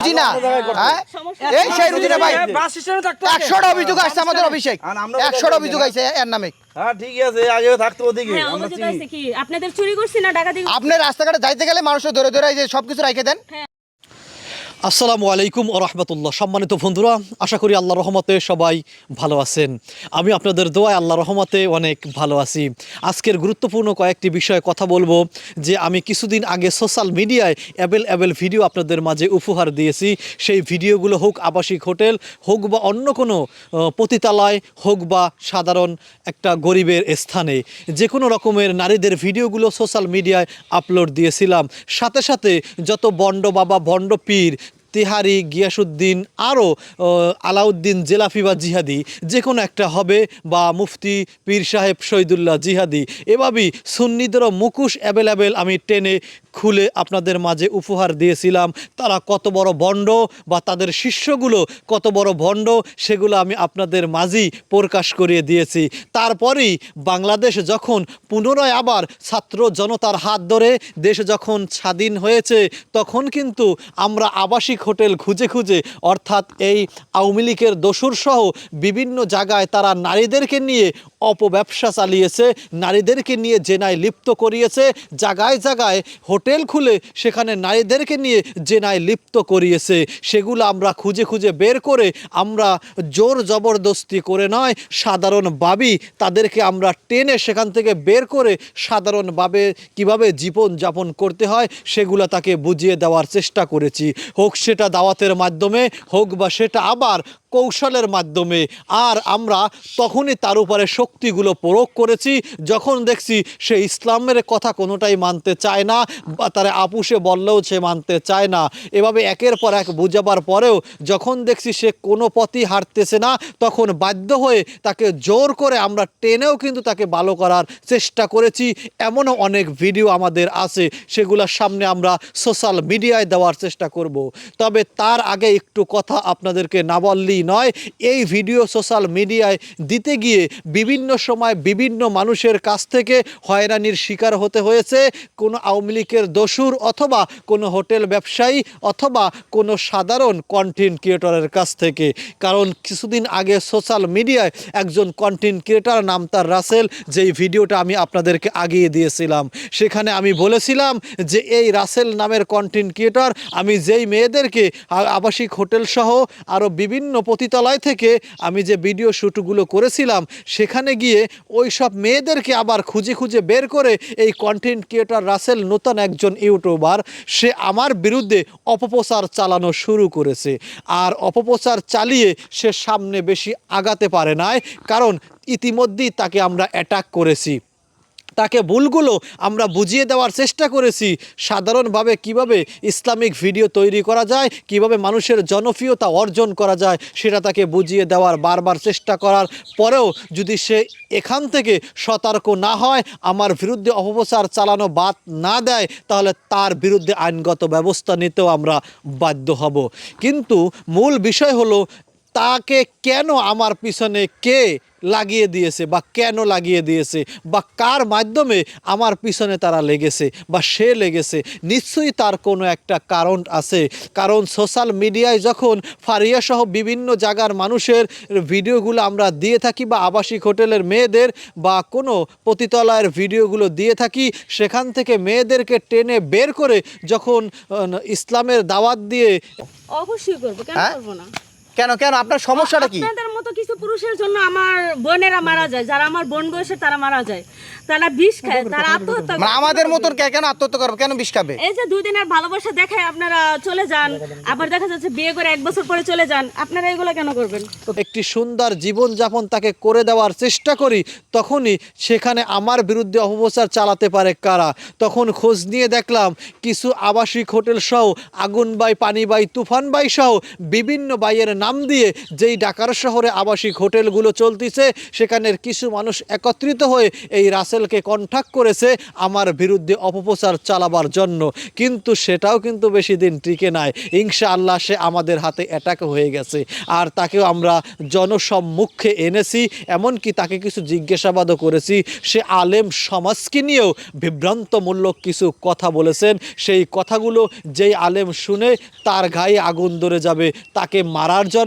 জি হ্যাঁ? এই সেই রুজিনা ভাই থাকতো একশোটা অভিযোগ আসছে আমাদের অভিষেক একশোটা অভিযোগ আছে এর নামে। হ্যাঁ ঠিক আছে আগেও থাকতো ওদিকে হ্যাঁ আমরা অভিযোগ চিনি। আছে কি? আপনাদের চুরি করছি না ডাকাতি আপনি রাস্তাঘাটে যাইতে গেলে মানুষের ধরে ধরে সবকিছু রাখে দেন। আসসালামু আলাইকুম রহমতুল্লাহ। সম্মানিত বন্ধুরা, আশা করি আল্লাহ রহমতে সবাই ভালো আছেন। আমি আপনাদের দোয়ায় আল্লাহ রহমতে অনেক ভালো আছি। আজকের গুরুত্বপূর্ণ কয়েকটি বিষয়ে কথা বলব, যে আমি কিছুদিন আগে সোশ্যাল মিডিয়ায় অ্যাবেল অ্যাবেল ভিডিও আপনাদের মাঝে উপহার দিয়েছি। সেই ভিডিওগুলো হোক আবাসিক হোটেল, হোক বা অন্য কোনো পতিতালয়, হোক বা সাধারণ একটা গরিবের স্থানে, যে কোনো রকমের নারীদের ভিডিওগুলো সোশ্যাল মিডিয়ায় আপলোড দিয়েছিলাম। সাথে সাথে যত বন্ড বাবা, বন্ড পীর তিহারি গিয়াসুদ্দিন আরও আলাউদ্দিন জেলাফি বা জিহাদি যে কোনো একটা হবে, বা মুফতি, পীর সাহেব শহীদুল্লাহ জিহাদি। এভাবেই সুন্নিদেরও মুকুশ অ্যাভেলেবেল আমি টেনে খুলে আপনাদের মাঝে উপহার দিয়েছিলাম। তারা কত বড় ভণ্ড, বা তাদের শিষ্যগুলো কত বড় ভণ্ড, সেগুলো আমি আপনাদের মাঝেই প্রকাশ করিয়ে দিয়েছি। তারপরেই বাংলাদেশ যখন পুনরায় আবার ছাত্র জনতার হাত ধরে, দেশ যখন স্বাধীন হয়েছে, তখন কিন্তু আমরা আবাসিক হোটেল খুঁজে খুঁজে, অর্থাৎ এই আওয়ামী লীগের দোসর সহ বিভিন্ন জায়গায় তারা নারীদেরকে নিয়ে অপব্যবসা চালিয়েছে, নারীদেরকে নিয়ে জেনায় লিপ্ত করিয়েছে, জায়গায় জায়গায় হোটেল খুলে সেখানে নারীদেরকে নিয়ে জেনায় লিপ্ত করিয়েছে। সেগুলো আমরা খুঁজে খুঁজে বের করে আমরা জোর জবরদস্তি করে নয় সাধারণভাবেই তাদেরকে আমরা টেনে সেখান থেকে বের করে সাধারণভাবে কীভাবে জীবন যাপন করতে হয়, সেগুলো তাকে বুঝিয়ে দেওয়ার চেষ্টা করেছি। হোক সেটা দাওয়াতের মাধ্যমে হোক বা সেটা আবার কৌশলের মাধ্যমে। আর আমরা তখনই তার উপরে শক্তিগুলো প্রয়োগ করেছি, যখন দেখছি সে ইসলামের কথা কোনোটাই মানতে চায় না, বা তারা আপুসে বললেও সে মানতে চায় না। এভাবে একের পর এক বুঝাবার পরেও যখন দেখছি সে কোনো পথই হারতেছে না, তখন বাধ্য হয়ে তাকে জোর করে আমরা টেনেও কিন্তু তাকে ভালো করার চেষ্টা করেছি। এমনও অনেক ভিডিও আমাদের আছে সেগুলোর সামনে আমরা সোশ্যাল মিডিয়ায় দেওয়ার চেষ্টা করব। তবে তার আগে একটু কথা আপনাদেরকে না বললেই নয়, এই ভিডিও সোশ্যাল মিডিয়ায় দিতে গিয়ে বিভিন্ন সময় বিভিন্ন মানুষের কাছ থেকে হয়রানির শিকার হতে হয়েছে। কোনো আওয়ামী লীগের দস্যুর অথবা কোনো হোটেল ব্যবসায়ী অথবা কোনো সাধারণ কন্টেন্ট ক্রিয়েটরের কাছ থেকে। কারণ কিছুদিন আগে সোশ্যাল মিডিয়ায় একজন কন্টেন্ট ক্রিয়েটর নাম তার রাসেল, যেই ভিডিওটা আমি আপনাদেরকে আগিয়ে দিয়েছিলাম। সেখানে আমি বলেছিলাম যে এই রাসেল নামের কন্টেন্ট ক্রিয়েটর আমি যেই মেয়েদেরকে আবাসিক হোটেল সহ আরও বিভিন্ন পতিতালয় থেকে আমি যে ভিডিও শ্যুটগুলো করেছিলাম, সেখানে গিয়ে ওই সব মেয়েদেরকে আবার খুঁজে খুঁজে বের করে এই কন্টেন্ট ক্রিয়েটর রাসেল নতুন একজন ইউটিউবার সে আমার বিরুদ্ধে অপপ্রচার চালানো শুরু করেছে। আর অপপ্রচার চালিয়ে সে সামনে বেশি আগাতে পারে নাই, কারণ ইতিমধ্যেই তাকে আমরা অ্যাটাক করেছি। তাকে ভুলগুলো আমরা বুঝিয়ে দেওয়ার চেষ্টা করেছি। সাধারণভাবে কীভাবে ইসলামিক ভিডিও তৈরি করা যায়, কীভাবে মানুষের জনপ্রিয়তা অর্জন করা যায়, সেটা তাকে বুঝিয়ে দেওয়ার বারবার চেষ্টা করার পরেও যদি সে এখান থেকে সতর্ক না হয়, আমার বিরুদ্ধে অপপ্রচার চালানো বাদ না দেয়, তাহলে তার বিরুদ্ধে আইনগত ব্যবস্থা নিতেও আমরা বাধ্য হব। কিন্তু মূল বিষয় হলো, তাকে কেন আমার পিছনে কে লাগিয়ে দিয়েছে বা কেন লাগিয়ে দিয়েছে বা কার মাধ্যমে আমার পিছনে তারা লেগেছে বা সে লেগেছে নিশ্চয়ই তার কোনো একটা কারণ আছে কারণ সোশ্যাল মিডিয়ায় যখন ফারিয়া সহ বিভিন্ন জায়গার মানুষের ভিডিওগুলো আমরা দিয়ে থাকি বা আবাসিক হোটেলের মেয়েদের বা কোনো পতিতলায়ের ভিডিওগুলো দিয়ে থাকি সেখান থেকে মেয়েদেরকে টেনে বের করে যখন ইসলামের দাওয়াত দিয়ে অবশ্যই করব কেন হ্যাঁ? করব না কেন কেন? আপনার সমস্যাটা কি? আপনাদের মতো কিছু পুরুষের জন্য আমার বোনেরা মারা যায়। যারা আমার বোন বয়সে তারা মারা যায়। তারা বিষ খায় তারা আত্মহত্যা করে। মানে আমাদের মতন কে- কেন আত্মহত্যা করবে কেন বিষ খাবে? এই যে দুই দিনের ভালোবাসা দেখায় আপনারা চলে যান। আবার দেখা যাচ্ছে বিয়ে করে এক বছর পরে চলে যান। আপনারা এগুলো কেন করবেন? একটি সুন্দর জীবনযাপন তাকে করে দেওয়ার চেষ্টা করি তখনই সেখানে আমার বিরুদ্ধে অপপ্রচার চালাতে পারে কারা? তখন খোঁজ নিয়ে দেখলাম কিছু আবাসিক হোটেল সহ আগুন বাই পানি বাই তুফান বাই সহ বিভিন্ন বাইয়ের নাম দিয়ে যেই ঢাকার শহরে আবাসিক হোটেলগুলো চলতিছে, সেখানের কিছু মানুষ একত্রিত হয়ে এই রাসেলকে কন্ট্যাক্ট করেছে আমার বিরুদ্ধে অপপ্রচার চালাবার জন্য। কিন্তু সেটাও কিন্তু বেশি দিন টিকে নাই। ইনশাআল্লাহ সে আমাদের হাতে অ্যাটাক হয়ে গেছে। আর তাকেও আমরা জনসম্মুখে এনেছি, এমনকি তাকে কিছু জিজ্ঞাসাবাদও করেছি। সে আলেম সমাজকে নিয়েও বিভ্রান্তমূলক কিছু কথা বলেছেন। সেই কথাগুলো যেই আলেম শুনে তার গায়ে আগুন ধরে যাবে, তাকে মারার জন্য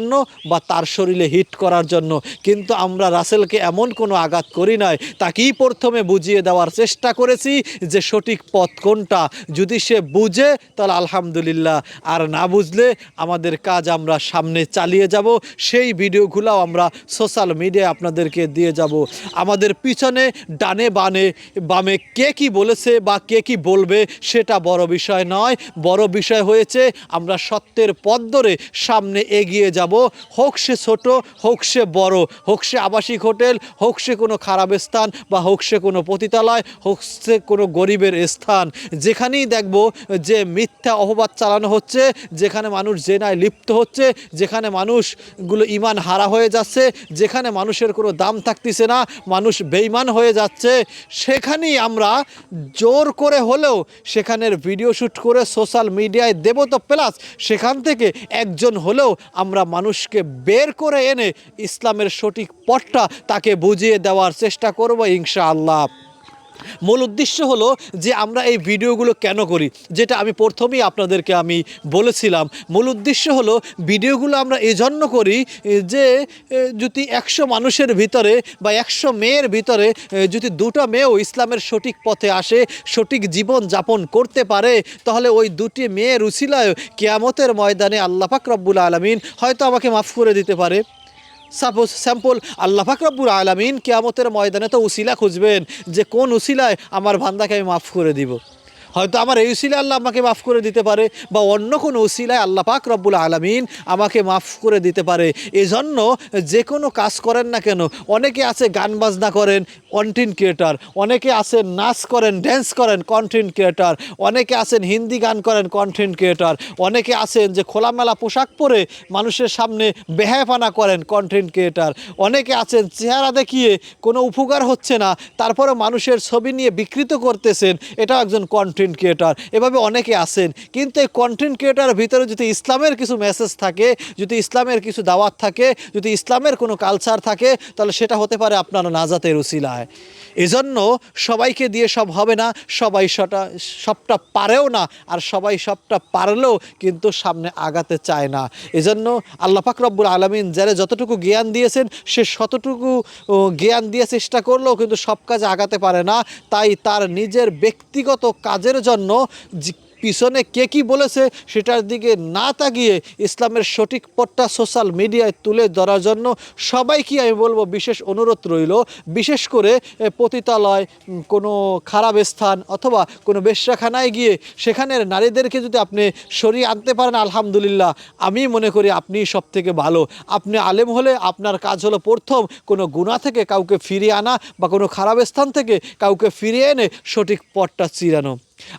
বা তার শরীরে হিট করার জন্য। কিন্তু আমরা রাসেলকে এমন কোনো আঘাত করি নাই, তাকেই প্রথমে বুঝিয়ে দেওয়ার চেষ্টা করেছি যে সঠিক পথ কোনটা। যদি সে বুঝে, তাহলে আলহামদুলিল্লাহ। আর না বুঝলে, আমাদের কাজ আমরা সামনে চালিয়ে যাব। সেই ভিডিওগুলো আমরা সোশ্যাল মিডিয়ায় আপনাদেরকে দিয়ে যাব। আমাদের পিছনে, ডানে বানে, বামে কে কি বলেছে বা কে কি বলবে, সেটা বড় বিষয় নয়। বড় বিষয় হয়েছে, আমরা সত্যের পথ ধরে সামনে এগিয়ে যাব। হোক সে ছোট, হোক সে বড়, হোক সে আবাসিক হোটেল, হোক সে কোনো খারাপ স্থান বা হোক সে কোনো পতিতালয়, হোক সে কোনো গরিবের স্থান। যেখানেই দেখব যে মিথ্যা অপবাদ চালানো হচ্ছে, যেখানে মানুষ জেনায় লিপ্ত হচ্ছে, যেখানে মানুষগুলো ইমান হারা হয়ে যাচ্ছে, যেখানে মানুষের কোনো দাম থাকতেছে না, মানুষ বেইমান হয়ে যাচ্ছে, সেখানেই আমরা জোর করে হলেও সেখানের ভিডিও শ্যুট করে সোশ্যাল মিডিয়ায় দেব তো প্লাস সেখান থেকে একজন হলেও আমরা মানুষকে বের করে এনে ইসলামের সঠিক পথটা তাকে বুঝিয়ে দেওয়ার চেষ্টা করব ইনশাআল্লাহ। মূল উদ্দেশ্য হলো যে আমরা এই ভিডিওগুলো কেন করি, যেটা আমি প্রথমেই আপনাদেরকে আমি বলেছিলাম। মূল উদ্দেশ্য হলো ভিডিওগুলো আমরা এই জন্য করি যে যদি একশো মানুষের ভিতরে বা একশো মেয়ের ভিতরে যদি দুটো মেয়েও ইসলামের সঠিক পথে আসে, সঠিক জীবন যাপন করতে পারে, তাহলে ওই দুটি মেয়ের উসিলায় কেয়ামতের ময়দানে আল্লাহ পাক রব্বুল আলমিন হয়তো আমাকে মাফ করে দিতে পারে। সাপোজ স্যাম্পল, আল্লাহ ফাকরাবুর আলমিন কেয়ামতের ময়দানে তো উসিলা খুঁজবেন যে কোন উসিলায় আমার ভান্দাকে আমি মাফ করে দিব। হয়তো আমার এই উসিলা আল্লাহ আমাকে মাফ করে দিতে পারে বা অন্য কোনো উসিলায় আল্লাহ পাক রব্বুল আলমিন আমাকে মাফ করে দিতে পারে। এজন্য যে কোনো কাজ করেন না কেন, অনেকে আছে গান বাজনা করেন কন্টেন্ট ক্রিয়েটার অনেকে আছেন নাচ করেন ড্যান্স করেন কন্টেন্ট ক্রিয়েটার অনেকে আছেন হিন্দি গান করেন কন্টেন্ট ক্রিয়েটার অনেকে আছেন যে খোলামেলা পোশাক পরে মানুষের সামনে বেহায়পানা করেন কন্টেন্ট ক্রিয়েটার অনেকে আছেন চেহারা দেখিয়ে কোনো উপকার হচ্ছে না তারপরে মানুষের ছবি নিয়ে বিকৃত করতেছেন, এটাও একজন কন্টেন্ট ক্রিয়েটার এভাবে অনেকে আছেন, কিন্তু এই কন্টেন্ট ক্রিয়েটারের ভিতরে যদি ইসলামের কিছু মেসেজ থাকে, যদি ইসলামের কিছু দাওয়াত থাকে, যদি ইসলামের কোনো কালচার থাকে, তাহলে সেটা হতে পারে আপনার নাজাতের উসিলায়। এজন্য সবাইকে দিয়ে সব হবে না, সবাই সটা, সবটা পারেও না, আর সবাই সবটা পারলেও কিন্তু সামনে আগাতে চায় না। এজন্য আল্লাহ রব্বুল আলমিন যারা যতটুকু জ্ঞান দিয়েছেন, সে শতটুকু জ্ঞান দিয়ে চেষ্টা করলেও কিন্তু সব কাজে আগাতে পারে না। তাই তার নিজের ব্যক্তিগত কাজের জন্য পিছনে কে কি বলেছে সেটার দিকে না তাকিয়ে ইসলামের সঠিক পথটা সোশ্যাল মিডিয়ায় তুলে ধরার জন্য সবাইকে আমি বলব বিশেষ অনুরোধ রইল। বিশেষ করে পতিতালয় কোনো খারাপ স্থান অথবা কোনো বেশ্যাখানায় গিয়ে সেখানের নারীদেরকে যদি আপনি সরিয়ে আনতে পারেন, আলহামদুলিল্লাহ। আমি মনে করি আপনি সব থেকে ভালো। আপনি আলেম হলে আপনার কাজ হলো প্রথম কোনো গুণা থেকে কাউকে ফিরিয়ে আনা বা কোনো খারাপ স্থান থেকে কাউকে ফিরিয়ে এনে সঠিক পথটা চিরানো।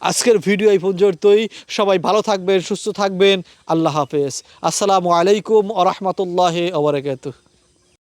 আজকের ভিডিও এই পর্যন্তই। সবাই ভালো থাকবেন, সুস্থ থাকবেন। আল্লাহ হাফেজ। আসসালামু আলাইকুম আ রহমতুল্লাহ ওবরাকাতুহ